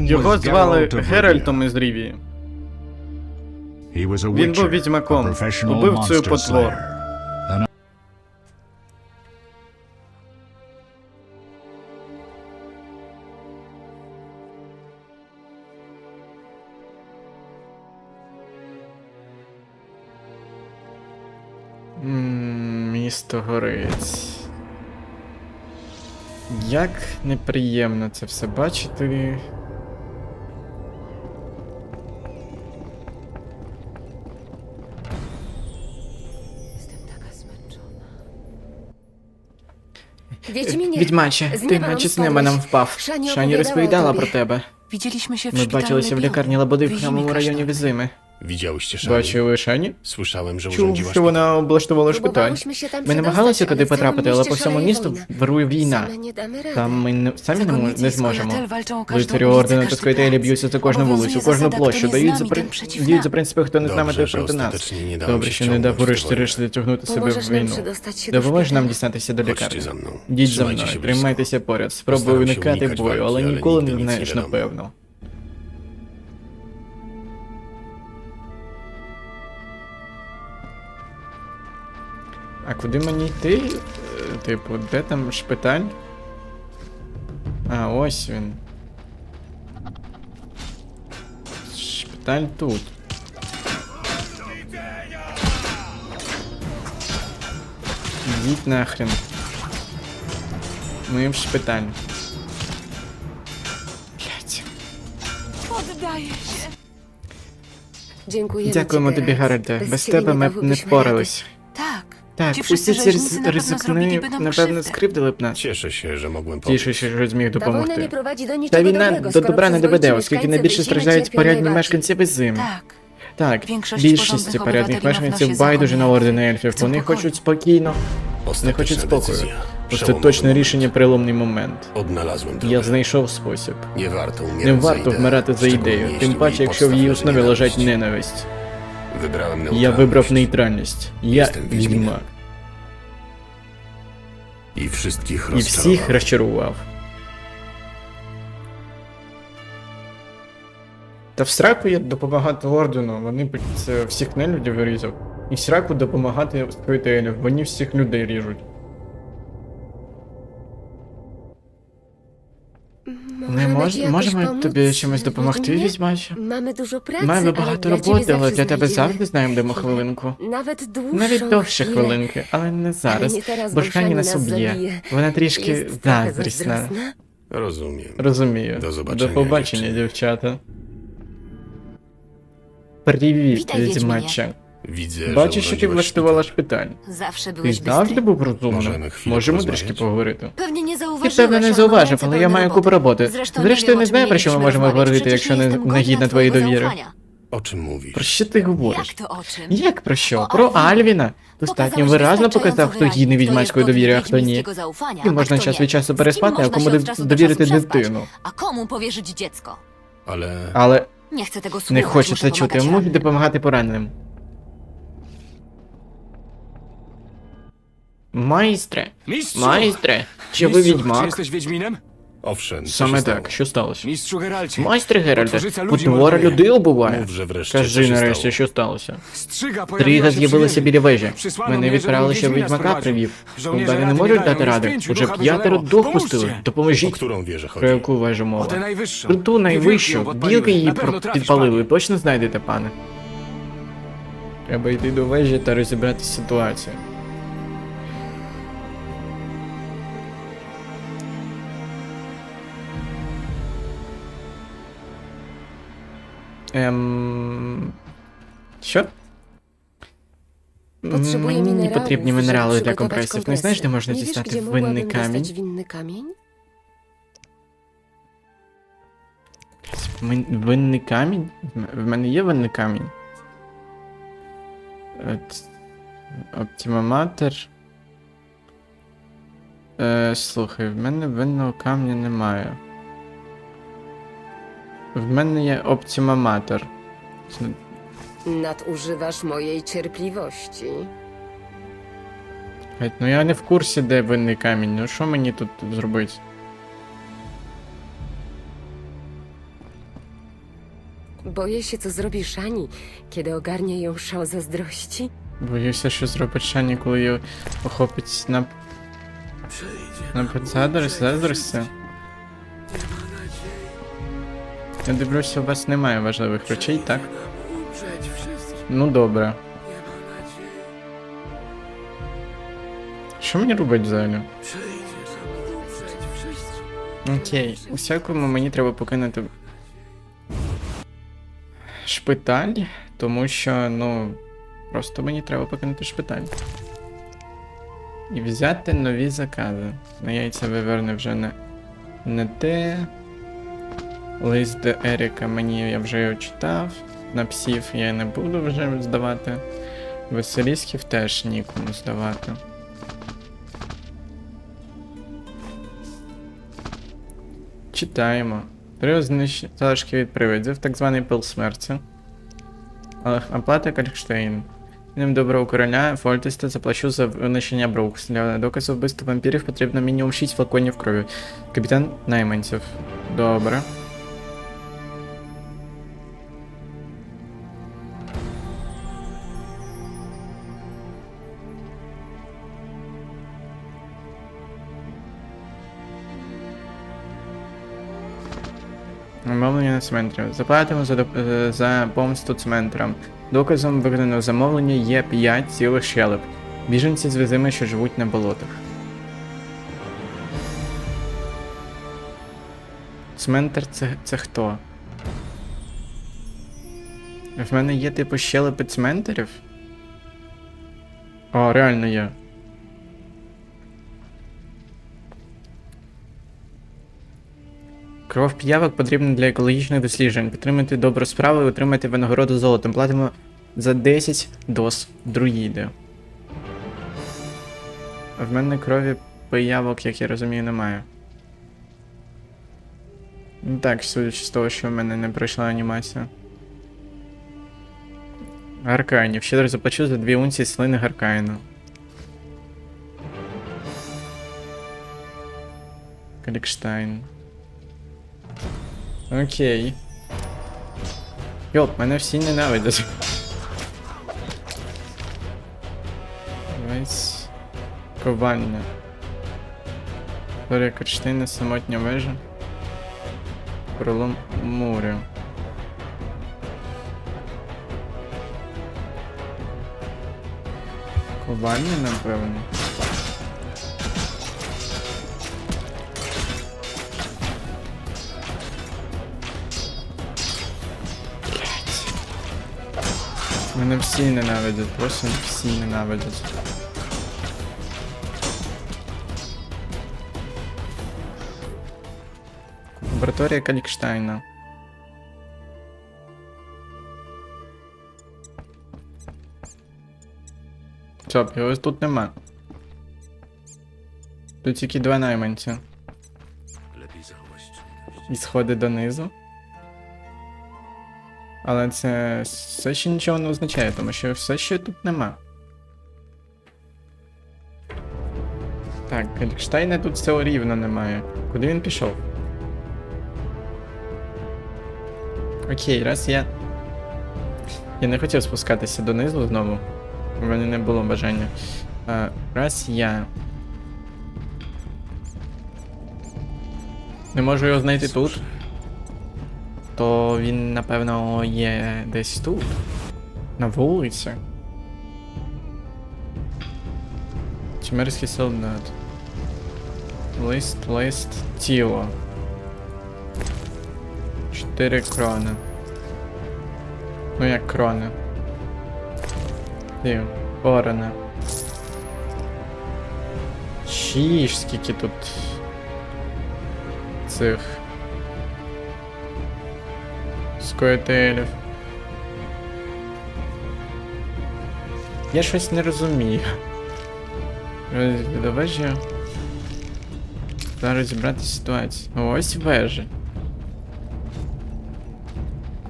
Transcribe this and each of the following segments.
Його звали Геральтом із Рівії. Він був відьмаком, убивцею потвор. Місто горить. Як неприємно це все бачити. Wiedźminie, Відьмаче, з ти неба наче з неба нам впав. Шані Шані розповідала про тебе. Widzieliśmy się w Ми szpitalu бачилися в лікарні Лободи в прямому храмовому районі kasztan. Візими. Widziałyście Szani? Бачили Шані? Słyszałem, że Чув, urządziła що вона облаштувала шпиталь. Próbowałyśmy się tam Ми намагалися туди потрапити, але по всьому місту вирує війна. Там ми не- самі не, не зможемо. Лицарі ордена та скоїтелі б'ються за кожну вулицю, кожну площу, дають за, при... діють за принципи, хто не з нами, той że проти нас. Добре, що не дав wciągnąć w tę врешті-решт себе в війну. Допоможеш нам дістатися до Chodźcie лікарні. za mną. Йдіть за Trzymajcie мною, się blisko. тримайтеся поряд. Спробую się уникати бою, але ніколи не знаєш напевно. А куди мені йти? Е, Типу, де там шпиталь? А, ось він. Шпиталь тут. Йдіть нахрен. Ми в шпиталь. Блять. Дякуємо тобі. Гарольде. Без тебе ми б не впорались. Tak. Так, Ті усі wszyscy ці ризикни, напевно, скривдили б нас. Cieszę się, że mogłem pomóc. Тіше, що зміг Ta wojna nie допомогти. prowadzi do Та niczego війна dobrego, до skoro добра не доведе, оскільки mieszkańcy найбільше страждають cierpią порядні najbardziej. мешканці Визим. Tak. Так, Większość більшості porządnych порядних мешканців байдуже на ордени ельфів. Вони хочуть спокійно, не Ostateczna хочуть спокою. decyzja. Остаточне Przełomowy рішення переломний момент. Odnalazłem Я drogę. знайшов спосіб. Nie warto umierać Не za варто ideę, вмирати за szczególnie ідею, jeśli тим u паче, jej якщо в її основі лежать nienawiść. ненависть. Wybrałem Я neutralność. вибрав нейтральність. Я Jestem відьмак. I wszystkich І всіх розчарував. Та в сраку я допомагати ордену, вони б- всіх нелюдів вирізав. І в сраку допомагати скоїтелів, вони всіх людей ріжуть. Не мож, можемо тобі чимось допомогти, візьмаче? Mamy dużo pracy, Маємо багато роботи, але для тебе завжди знайдемо хвилинку. Навіть Навіть довше хвилинки, але не зараз. Бо ж Хані нас уб'є. Вона трішки заздрісна. zazdrosna. Розумію. До побачення, До побачення, дівчата. Привіт, Вітай, відьмаче. Widzę, że що ти влаштувала шпиталь. Zawsze Ти byłeś завжди bystry. був розумним. Chwilę Можемо porozmawiać? трішки поговорити. Pewnie nie Ти zauważyłeś, певно не ale mam зауважив, ręce але pełne я маю купу роботи. Zresztą Зрештою, не знаю, про що ми mieliśmy можемо rozmawiać. говорити, Przecież якщо не jestem не гідна твоєї twojego довіри. zaufania. O czym mówisz? Про що ти говориш? Jak to o czym? Як про що? Про. Альвіна. Достатньо Pokazałeś виразно wystarczająco показав, хто wyraźnie, гідний kto jest відьмацької довіри, а хто ні. wiedźmińskiego zaufania, І a можна kto час nie. від часу Z kim переспати, а można кому się od дов- czasu do довірити czasu przespać, дитину. A komu powierzyć dziecko? Ale Але Nie chcę tego słuchać, не це чути, rannym. допомагати пораненим. Майстре, Mistrzu! майстре, чи ви Mistrzu, Czy відьмак? jesteś Wiedźminem? owszem, co Саме się stało? так, що сталося? Mistrzu Geralcie. Майстре Геральде, morduje. людей убиває. Mów, że wreszcie co Кажи się нарешті, що сталося. Strzyga pojawiła Тріга się з'явилася біля вежі. Мене відправили, щоб Wiedźmina sprowadził. привів. Солдати не можуть дати ради. Уже п'ятеро wyzwalało. дух Pomóżcie. пустили. O Допоможіть. którą wieżę Про chodzi? яку вежу мова? Про ту найвищу. Білки її про- підпалили. Точно знайдете, пане? Треба йти до вежі та розібрати ситуацію. Ем... Що? Potrzebuję Мені minerałów, потрібні żeby мінерали для przygotować компресів. Не знаєш, де kompresy. можна Nie wiesz, дістати gdzie винний mogłabym камінь? dostać winny kamień? Винний камінь? В мене є винний камінь. От... Оптимоматор. Е, слухай, в мене винного камня немає. В мене є оптимоматор. Nadużywasz mojej cierpliwości. Геть, Ну я не в курсі, де винний камінь. Ну що мені тут зробити? Boję się, co zrobi Szani, kiedy ogarnie ją szał zazdrości. Боюся, що зробить Шані, коли її охопить на. На заздрість, заздрості. Я дивлюся, у вас немає важливих речей, так? Ну добре. Що мені робити взагалі? Окей, у всякому мені треба покинути шпиталь, тому що, ну, просто мені треба покинути шпиталь. І взяти нові закази. На яйця виверне вже не, не те. Лист до Еріка мені я вже його читав. На псів я не буду вже здавати. Василісків теж нікому здавати. Читаємо. Три залишки від привидів, так званий пил смерті. Але оплата Кальштейн. Ним доброго короля Фольтеста заплачу за винищення Брукс. Для доказу вбивства вампірів потрібно мінімум 6 флаконів крові. Капітан найманців. Добре. Замовлення на цментрі. Заплатимо за, е, за помсту цментрам. Доказом виконаного замовлення є 5 цілих щелеп. Біженці з візими, що живуть на болотах. Цментр це, це хто? В мене є типу щелепи цментерів? О, реально є. Кров п'явок потрібна для екологічних досліджень. Підтримати добру справу і отримати винагороду золотом. Платимо за 10 доз друїди. В мене крові пиявок, як я розумію, немає. Ну так, судячи з того, що в мене не пройшла анімація. Гарканів. Щедро заплачу за дві унції слини Гаркаїну. Калікштайн. Окей. Йоп, мене всі ненавидять. Весь ковальня. Історія Криштини, самотня вежа. Пролом моря. Ковальня, напевно. Мене всі ненавидять, просто всі ненавидять. Лабораторія Калікштайна. Стоп, його тут нема. Тут тільки два найманці. І сходи донизу. Але це все ще нічого не означає, тому що все ще тут нема. Так, Калікштайна тут все рівно немає. Куди він пішов? Окей, раз я. Я не хотів спускатися донизу знову. У мене не було бажання. А, раз я. Не можу його знайти тут. То він, напевно, є десь тут. На вулиці. Чимерський солдат. Лист, лист, тіло. Чотири крони. Ну як крони. Див. Орена. Шість, скільки тут цих скоєтелів. Я щось не розумію. До вежі. Треба розібрати ситуацію. Ось вежа.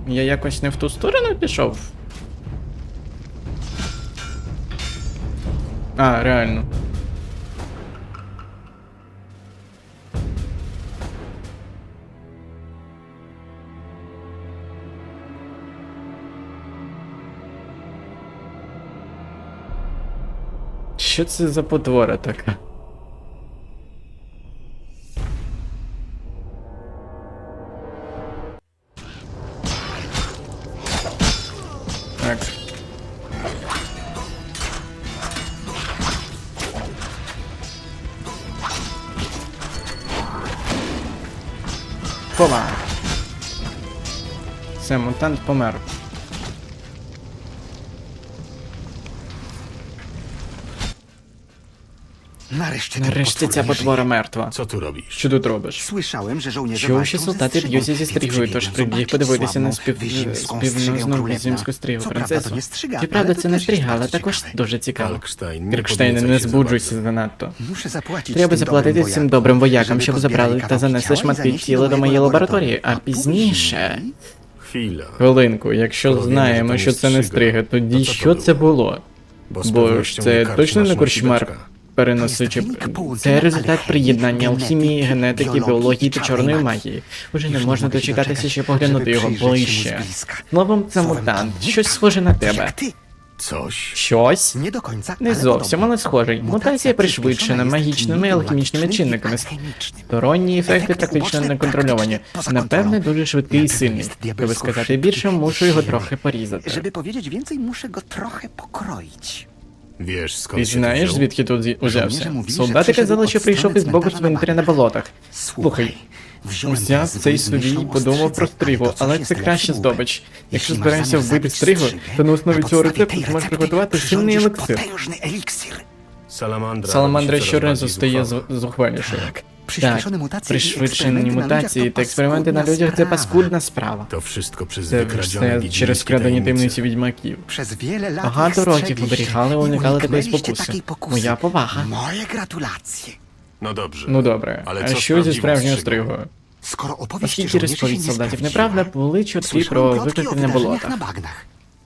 Я якось не в ту сторону пішов. А, реально. Що це за потвора така? Так. Все, мутант помер. Nareszcie, Нарешті ten ця potwór потвора мертва. Co tu robisz? Що тут робиш? Słyszałem, że żołnierze Чув, walczą що ze солдати strzygą, б'ються зі więc стрігою, тож przybiegłem прибіг zobaczyć подивитися на sławną спів... wyzimską strzygę співнозну królewna. візімську стрігу Co prawda to принцесу. nie Ті правда, ale to це не też jest стріга, але bardzo також ciekawe. дуже цікаво. Крикштейне, не się збуджуйся занадто. Muszę zapłacić Треба tym заплатити dobrym цим wojakom, добрим воякам, żeby щоб pozbierali забрали та kawałki занесли ciała i шматки zanieśli тіла до моєї лабораторії, а пізніше. Chwila. Хвилинку, якщо знаємо, що це не стрига, тоді що це було? Бо ж це точно не корчмар. Переносичі. Це результат приєднання алхімії, генетики, біології та чорної магії. Уже не можна дочекатися, щоб поглянути його ближче. Словом, це мутант, щось схоже на тебе. Щось? Не зовсім, але схожий. Мутація пришвидшена магічними і алхімічними чинниками. Сторонні ефекти практично не контрольовані. Напевне, дуже швидкий і сильний. Щоб сказати більше, мушу його трохи порізати. Żeby powiedzieć więcej, muszę skąd Ти знаєш, звідки тут узявся? Солдати казали, що прийшов із боку cmentarza цвинтаря на болотах. Слухай, ten цей собі, o подумав про стригу, але це краща здобич. Якщо збираєшся вбити стригу, то на основі na цього рецепту зможеш приготувати сильний. Salamandra. Саламандра щоразу стає з- зухвалішою. Tak, Так, przyspieszone mutacje i пришвидшені eksperymenty na мутації ludziach та to експерименти на paskudna людях це sprawa. паскудна справа. To wszystko przez Це wykradzione все через wiedźmińskie крадені таємниці tajemnice. відьмаків. Przez wiele lat Багато років оберігали і уникали такої спокуси. takiej pokusy. Моя повага. Moje gratulacje. No dobrze. Ну добре, Але а це що зі справжньою справжньою стригою? стригою? Skoro opowieść Оскільки żołnierzy się розповідь nie солдатів sprawdziła, неправда, були чутки słyszałem про plotki o виклики на wydarzeniach болотах. na bagnach.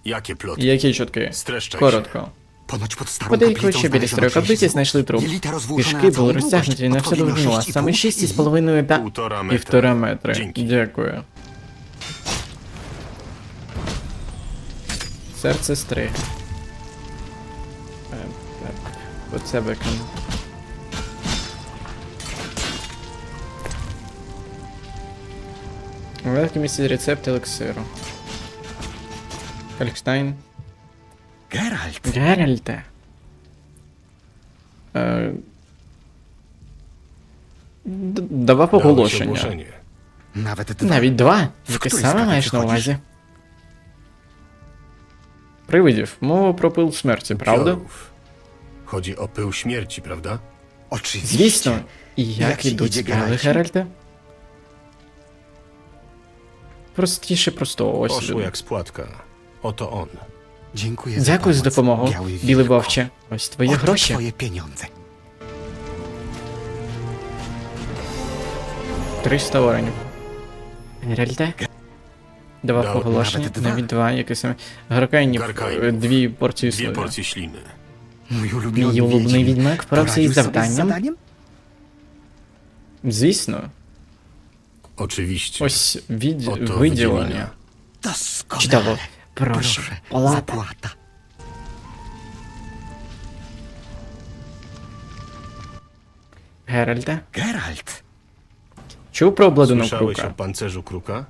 Jakie ploty? Які чутки? Streszczaj Коротко. Kaplicą що біля старої каплиці знайшли труп. Na були розтягнуті на всю довжину, а саме 6,5 6,5 та півтора метри. Дякую. Серце стриги. Оце викину. Великий місяць рецепт елексиру. Калькштайн. Geralt, Геральте. Е, д- Давав оголошення. ogłoszenie. nawet. Навіть два. В Яке саме маєш на увазі? Привидів. Мова про пил смерті, правда? Chodzi o pył śmierci, prawda? Oczywiście. Звісно. І як Як ідуть справи, Геральт? Геральте? Простіше простого, ось. Poszło jak spłatka. Oto on. Dziękuję za Дякую за pomoc, допомогу, Biały білий вовче. Ось твої Oto гроші. twoje pieniądze. 300 оренів. Геральте? Давав Дав оголошення, навіть два. навіть два, яке саме. Гаркайнів, Гаркайнів. е, дві порції Dwie слова. porcje śliny. Mój Мій улюблений wiedźmin. відьмак впорався із Poradził sobie z завданням. zadaniem? Звісно. Oczywiście. Ось від... Ото виділення. Doskonale. Чудово. Прошу. Палата. zapłata. Геральте? Geralt. Чув про обладунок Słyszałeś o крука? pancerzu kruka?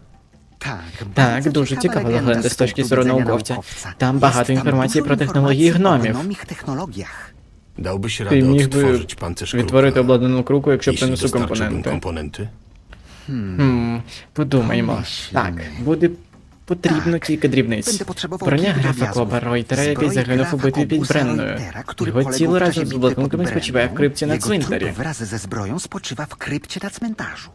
Tak, Так, дуже цікава легенда з точки зору науковця. Там багато інформації про технології гномів. technologiach. Dałbyś Ти radę міг би odtworzyć pancerz відтворити kruka, обладунок круку, якщо jeśli принесу dostarczyłbym компоненти. komponenty? Хм, подумаймо. Так, буде потрібно Так. кілька дрібниць. Броня графа Клоба Ройтера, який загинув у битві під Бренною. Його тіло разом з блокунками спочиває в крипті на цвинтарі. ze zbroją spoczywa w krypcie na cmentarzu.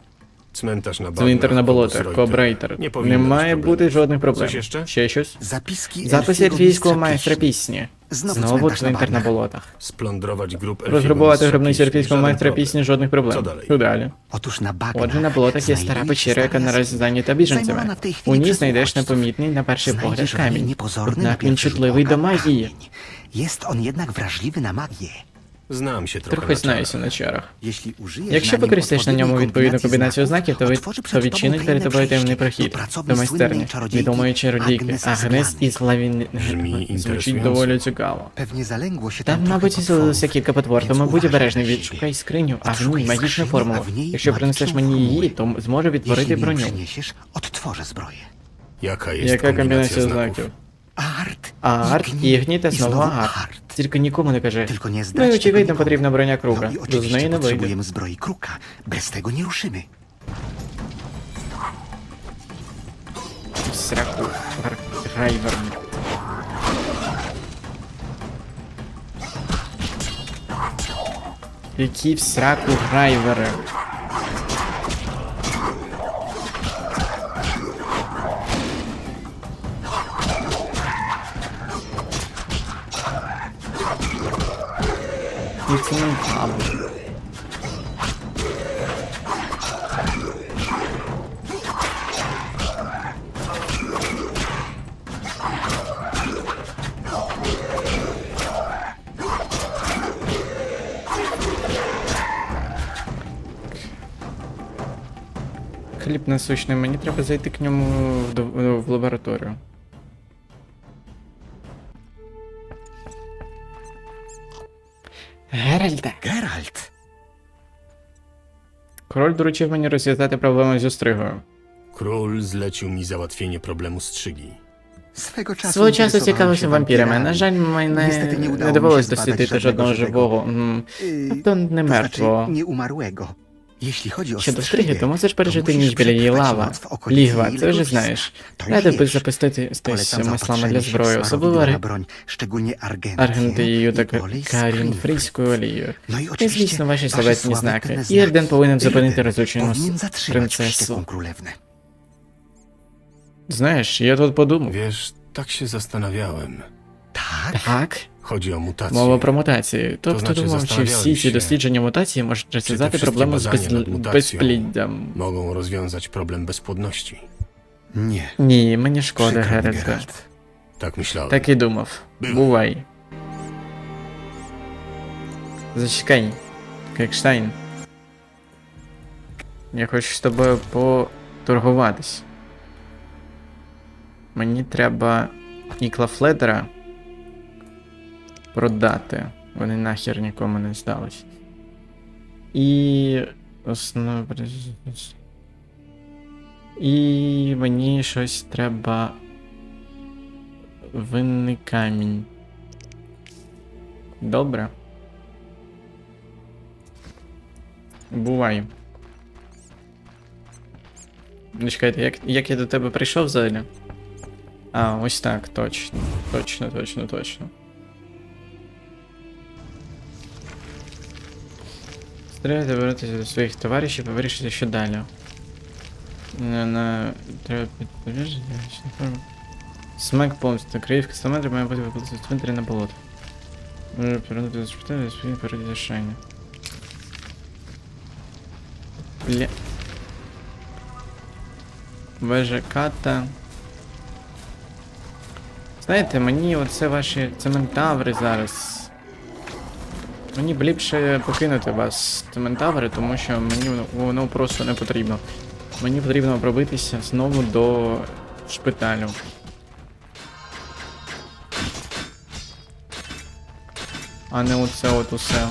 Cmentarz na Цвинтар на болотах, Kobus Коб Reutera. Рейтер. Nie powinno Не має бути жодних проблем. Ще щось? Записки Записи ельфійського майстра пісні. Знову Знову цвинтар на болотах. Splądrować grup elfiego Розграбувати mistrza гробницю pieśni. ельфійського Żaden майстра problem. пісні, жодних проблем. Co dalej? Що далі? Отож на bagnach Отже, на болотах є стара печера, яка наразі зайнята біженцями. У ній знайдеш непомітний на перший погляд Znajdziesz w niej камінь. niepozorny Однак він чутливий до магії. kamień. Jest on jednak wrażliwy na magię. Się trochę Трохи знаюся на чарах. Якщо використаєш на ньому відповідну комбінацію знаків, то, ви, то відчинить перед тобою таємний przejście прохід до майстерні відомої чародійки Агнес із Лавін... Звучить доволі цікаво. Там, мабуть, селилося кілька потвор, тому будь обережний, відшукай скриню, а в Odszukaj магічну формулу. Якщо принесеш мені її, то зможу відтворити броню. Яка комбінація знаків? Art, Арт, Igni Ігні та і знову znowu Арт. Art. Тільки нікому не кажи. Tylko nie Ну і zdradź tego очевидно nikomu. потрібна броня круга. No i Без неї oczywiście не вийде. potrzebujemy zbroi kruka. Bez tego nie ruszymy. Сраку. Гар- Грайвер. Які в сраку грайвери. Не правда. Хліб насущний, мені треба зайти к ньому в лабораторію. Геральте. Geralt! Король доручив мені розв'язати проблему зі остригою. Król zlecił mi załatwienie problemu strzygi. Swego czasu Свого часу interesowałem цікавився się вампірами. wampirami. На жаль, мене Niestety nie udało не mi довелось się zbadać дослідити жодного żadnego живого. М, Yy, To не to мертвого. znaczy nie umarłego. Jeśli chodzi o Щодо стриги, то мусиш пережити musisz ніч біля її лава. Лігва, це вже знаєш. Wiesz. запустити Polecam маслами для зброї, особливо аргентею та карінфрійською олією. І, oczywiście звісно, ваші sławetne знаки. znaki. Ірден повинен зупинити розлучену принцесу. Знаєш, я тут подумав. Wiesz, tak się zastanawiałem. Tak? Так, Chodzi o mutację. мова про мутації. Тобто значить, думав, чи всі ці дослідження мутації можуть розв'язати проблему з без... безпліддям. Mogą rozwiązać problem bezpłodności. Nie. Ні, мені шкода. Geralt. Tak myślałem. Так і думав. Бувай. Бувай. Зачекай. Кекштайн. Я хочу з тобою поторгуватись. Мені треба Нікла Фледера продати. Вони нахер нікому не здались. І. Основ... І мені щось треба. Винний камінь. Добре. Бувай. Чекайте, як, як я до тебе прийшов взагалі? А, ось так, точно. Точно, точно, точно. Треба добратися до своїх товаришів і вирішити, що далі. На. Треба підтвердження. Смак помсти. Криївка кілометрів має бути викликати в центрі на болото. Може повернути до шпиталю свої передішання. Бля. Вежа ката. Знаєте, мені оце ваші цементаври зараз. Мені б ліпше покинути вас, Тементаври, тому що мені воно, просто не потрібно. Мені потрібно пробитися знову до шпиталю. А не оце от усе.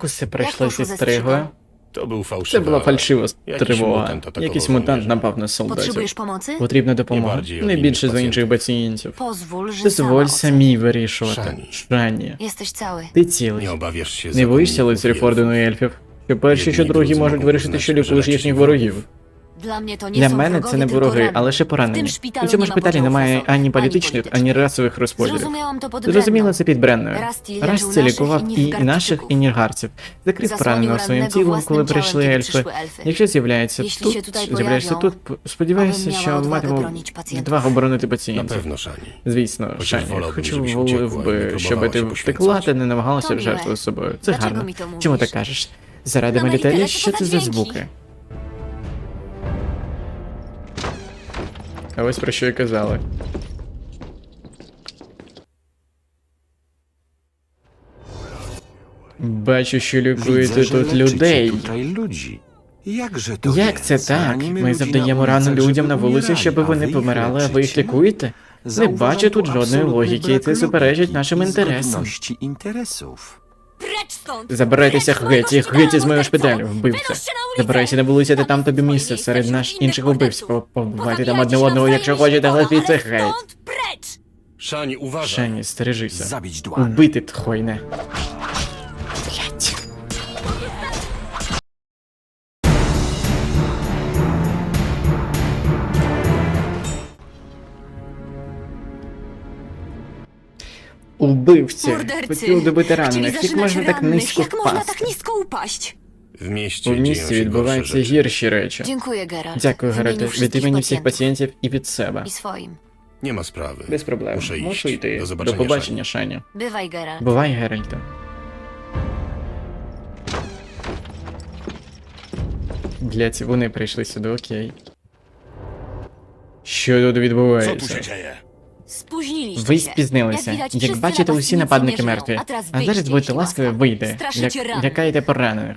Як усе пройшло зі стригою? To był Це була фальшива Jakiś тривога. mutant atakował Якийсь мутант напав на солдатів. Pomocy? Потрібна допомога. Не більше innych за інших пацієнтів. Pozwól, że Дозволь sama самій вирішувати. Шані. Шані. Jesteś cały. Ти цілий. Nie obawiasz się Не боїшся лицарів ордену ельфів? Що перші, що другі можуть вирішити, що лікуєш їхніх ворогів. Для мене це не, вороги, це не вороги, а лише поранені. У цьому шпиталі немає ані політичних, ані расових розподілів. Зрозуміло це під Бренною. Раз це лікував і наших, і ніргарців. Закрив пораненого своїм тілом, коли прийшли ельфи. Якщо з'являється тут, з'являєшся тут, сподіваюся, що матиму два оборонити пацієнтів. Напевно, Шані. Звісно, Шані. Хочу волив би, щоб ти втекла та не намагалася жертвувати собою. Це гарно. Чому так кажеш? Заради мілітарі, що це за звуки? А ось про що і казали. Бачу, що лікуєте тут людей. ludzi. Jakże to Як це так? Ми завдаємо рану людям на вулиці, щоб вони помирали, а ви їх лікуєте? Не бачу тут жодної логіки, і це суперечить нашим інтересам. Забирайтеся геть, геть із моєї шпиталю, вбивця. Забирайся на вулицю, де там тобі місце серед наш інших вбивців. Побувати там одне одного, якщо хочете, але звідси геть. Шані, уважай. Шані, стережися. Убити тхойне. Убивці хотів добити ранених. Як можна так низько впасти? упасть? В місті, У місті відбуваються гірші речі. Дякую, Геральт. Дякую, Геральт. Від імені всіх пацієнтів і від себе. І своїм. Нема справи. Без проблем. Мушу, Мушу йти. До, До побачення, Шаня. Бувай, Геральт. Бувай, Геральт. Блять, вони прийшли сюди, окей. Що тут відбувається? Спужніліся. Ви спізнилися. Як бачите, усі нападники мертві. А зараз будьте ласкаві, вийде. Як... Лякайте поранених.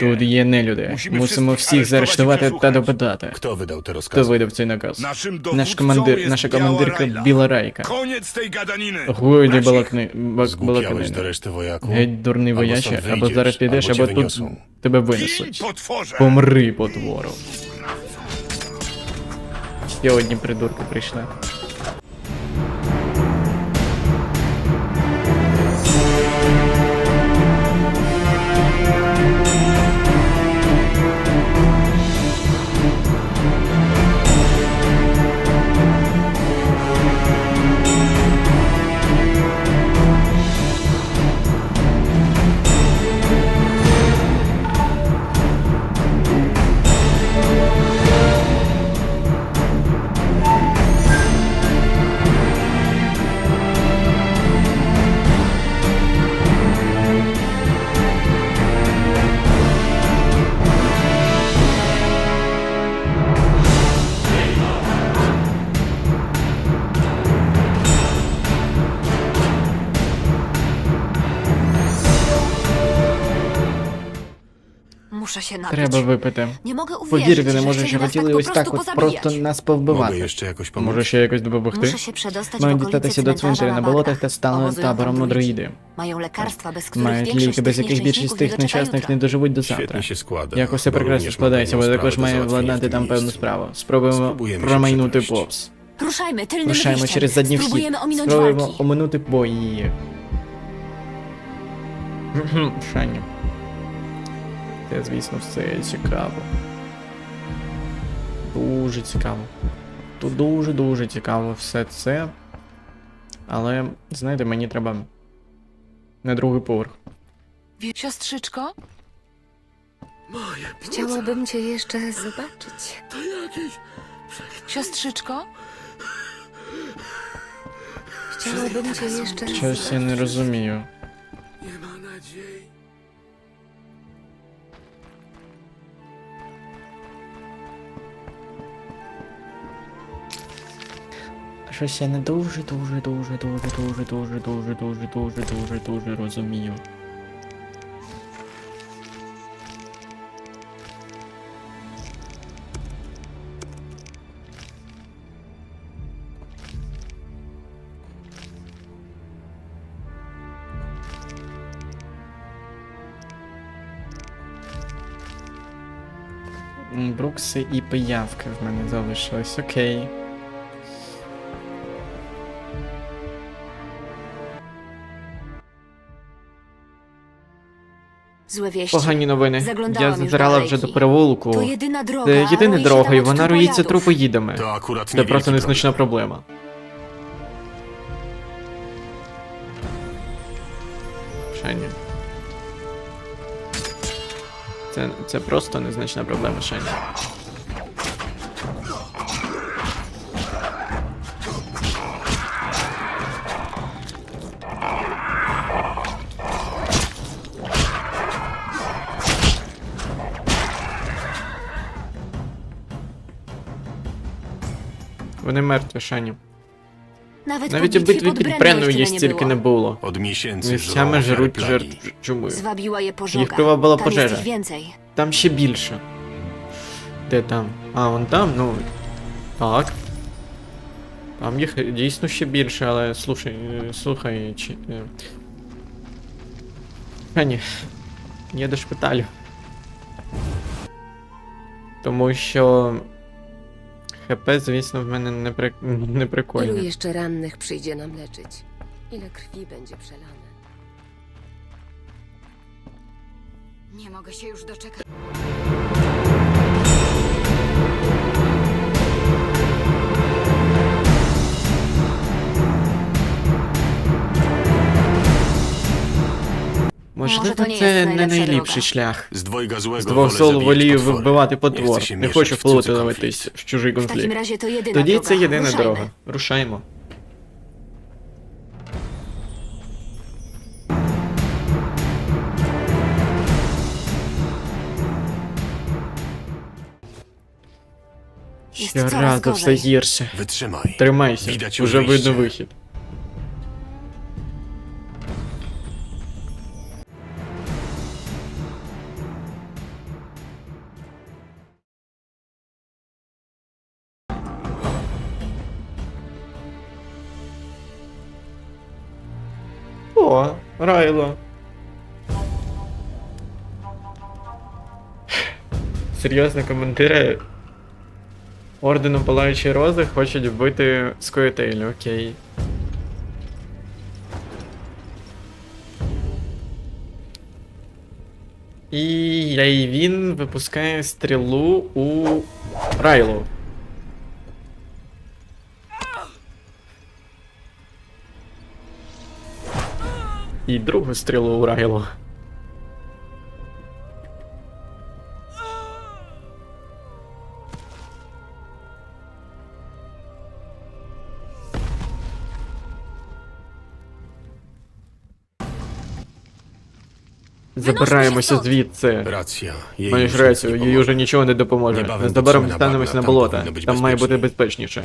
Тут є нелюди. Мусимо всіх заарештувати та допитати. Хто видав те розказ? Хто видав цей наказ? Наш командир, наша командирка Біла Райка. Годі балакни балакни. Геть дурний вояче, або зараз підеш, або тут тебе винесуть. Помри, потвору. Ще одні придурки прийшли. Треба випити. Mogę Повірити не можу, що хотіли ось так от просто нас Mogę повбивати. jeszcze jakoś pomóc? Може ще якось допомогти? Muszę się przedostać w Мають okolice дістатися до цвинтаря на болотах та стали табором мудроїди. Mają lekarstwa, bez których Мають ліки, без яких більшість тих нещасних не доживуть до завтра. Świetnie się składa. Як усе bo прекрасно również складається, бо pewną також sprawę do має załatwienia владнати там певну справу. Спробуємо Спробуємо промайнути przepaść. повз. Ruszajmy tylnym Рушаємо через задній вхід. Spróbujemy ominąć Спробуємо walki. оминути бої. Мгм, Шані. Звісно, все цікаво. Дуже цікаво. Тут дуже-дуже цікаво все це. Але, знаєте, мені треба на другий поверх. Siostrzyczko? Chciałabym cię jeszcze zobaczyć. Siostrzyczko? Chciałabym cię jeszcze Щось я не розумію. Щось я не дуже, дуже, дуже, дуже, дуже, дуже, дуже, дуже, дуже, дуже, дуже розумію. Брукси і пиявки в мене залишились, окей. Złe wieści. Погані новини. Я зазирала вже до перевулку. To jedyna droga. Це єдина roi się дорога, tam і od вона руїться trupojadów. трупоїдами. To akurat Це niewielki просто problem. незначна проблема. Шені. Це, це просто незначна проблема, Шані. Вони мертві, Шані. Навіть po у bitwie битві pod під Brenną Бренною tyle їх стільки не було. Od miesięcy Місцями żrą plagi. жертв чуми. Zwabiła je pożoga. Tam jest ich więcej. Там ще більше. Де там? А, вон там, ну. Так. Там їх дійсно ще більше, але слушай, е, слухай, чи. е, Пені, я до шпиталю. Тому що. ХП, звісно, в мене не, при... не Ilu прикольне. jeszcze rannych przyjdzie nam leczyć? Ile krwi będzie przelane? Nie mogę się już doczekać. Можливо, не це не найліпший шлях. З двох zabijać волію вбивати потвор. Не хочу вплутуватись в чужий конфлікт. Тоді це єдина дорога. Рушаймо. Щоразу все гірше. Wytrzymaj. Тримайся, уже видно вихід. О, Райло. Серйозно, командири Ордену Палаючі Рози хочуть вбити Скоєтейлю, окей. І Яйвін випускає стрілу у Райлу. І другу стрілу у Райлу. Забираємося звідси. Маєш рацію, їй уже нічого не допоможе. Небавem Незабаром dotrzemy na на болото. Там має бути безпечніше.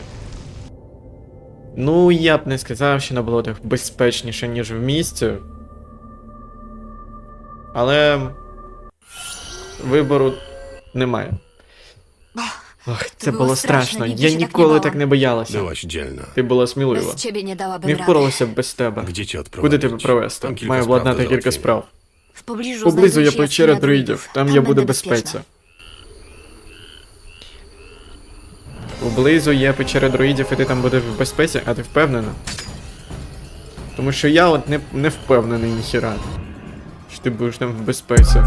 Ну, я б не сказав, що на болотах безпечніше, ніж в місті. Але. Вибору немає. Ох, це було страшно. Я ніколи так не боялася. Byłaś dzielna. Ти була смілива. Bez ciebie nie dałabym Не rady. впоралася б без тебе. Gdzie cię odprowadzić? Куди тебе провести? Kilka Маю spraw владнати кілька załatwienia. справ. W pobliżu Поблизу є się печера друїдів, там я буду będę безпеці. bezpieczna. Поблизу є печера друїдів, і ти там будеш в безпеці, а ти впевнена? Тому що я от не, не впевнений ніхіра. Що ти будеш там в безпеці.